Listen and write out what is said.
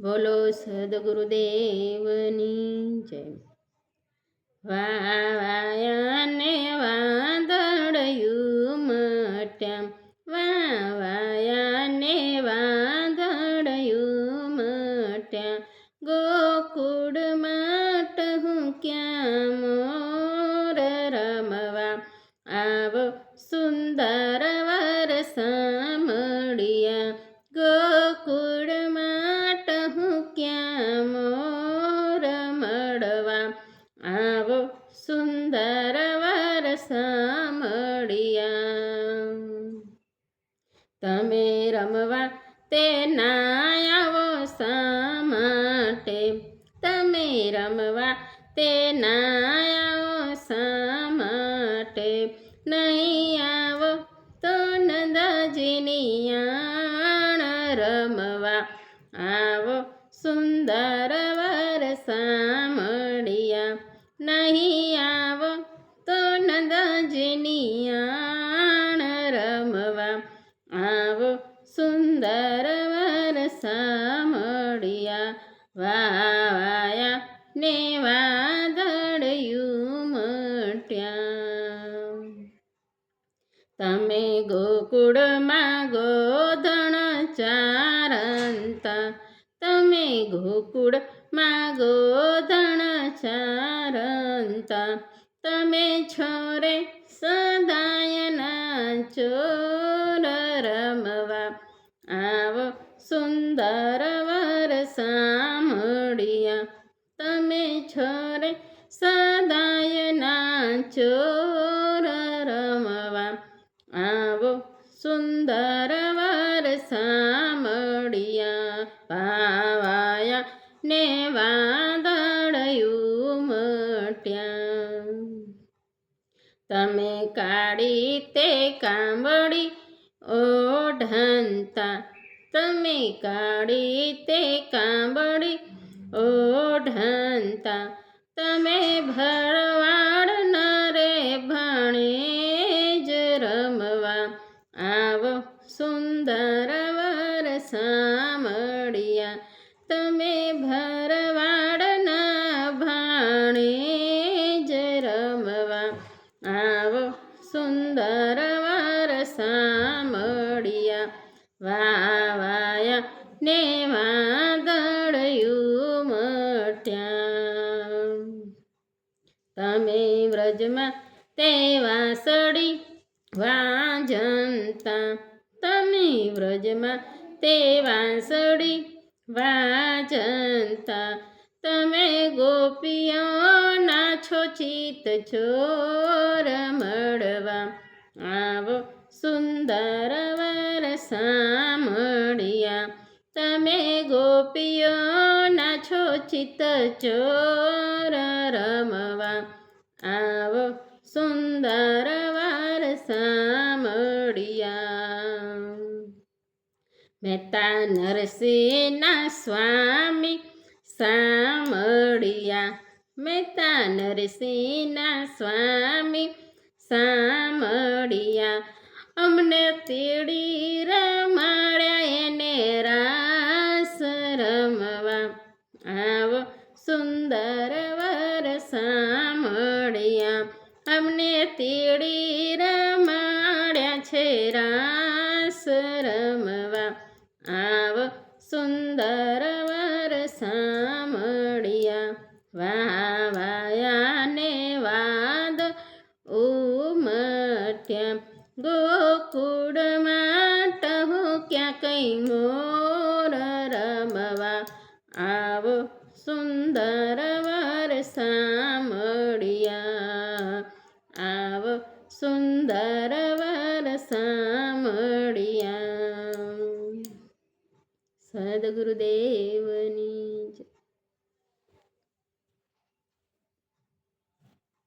બોલો સદગુરુદેવની જય. વાવાયાને વાદળયું મટ્યા. વાવાયાને વાદળયું મટ્યા. ગોકુળ માટ હું ક્યાં આવો સુંદર વરસા મળ્યા તમે રમવા તે આવો શા માટે? તમે રમવા તે આવો શા માટે? નહીં આવો તો નંદાજીની આણ રમવા. આવો સુંદર વરસા મળ્યા નહીં આવો તો નંદજીની આણ રમવા. આવો સુંદર વરસા મળ્યા વાવાયા ને વાદળયું મટ્યા. તમે ગોકુળમાં ગોધણ ચારંતા. તમે ગોકુળમાં ગોધણ ચારંતા. તમે છોરે સદાય ચોર રમવા. આવો સુંદર વર મળ્યા તમે છોરે સદાય ચોર રમવા. આવો સુંદર વરસા ને વાદળયું મટ્યા. તમે કાળી તે કાંબળી ઓઢંતા. તમે કાળી તે કાંબળી ઓઢંતા. તમે ભરવાડ નરે ભણે જ રમવા. આવો સુંદર વર મળ્યા તમે ભરવાડના ભાણે જ રમવા આવો સુંદર વરસા મળ્યા વાવાયા ને વાદળયું મટ્યા. તમે વ્રજમાં તે વાસળી વાજંતા. તમે વ્રજમાં તે વાસળી વાજંતા, તમે ગોપીઓના છો ચિત ચોર મળવા. આવો સુંદર વર સામળિયા તમે ગોપીઓના છો ચિત ચોર રમવા. આવો સુંદર વરસા મળ્યા મહેતા નરસિંહના સ્વામી સામળિયા. મહેતા નરસિંહના સ્વામી સામળિયા. અમને તેડી રમાડ્યા, એને રાસ રમવા. આવો સુંદર વરસા સામળિયા. અમને તેડી રમાડ્યા છે, રાસ મળ્યા વાવાયા ને વાદ ઉમટ્યા. ગોકુળમાં ટહુ ક્યાં કઈ મોર રમવા? આવો સુંદર વરસા મળ્યા આવો સુંદર વરસા મળ્યા સદગુરુદેવની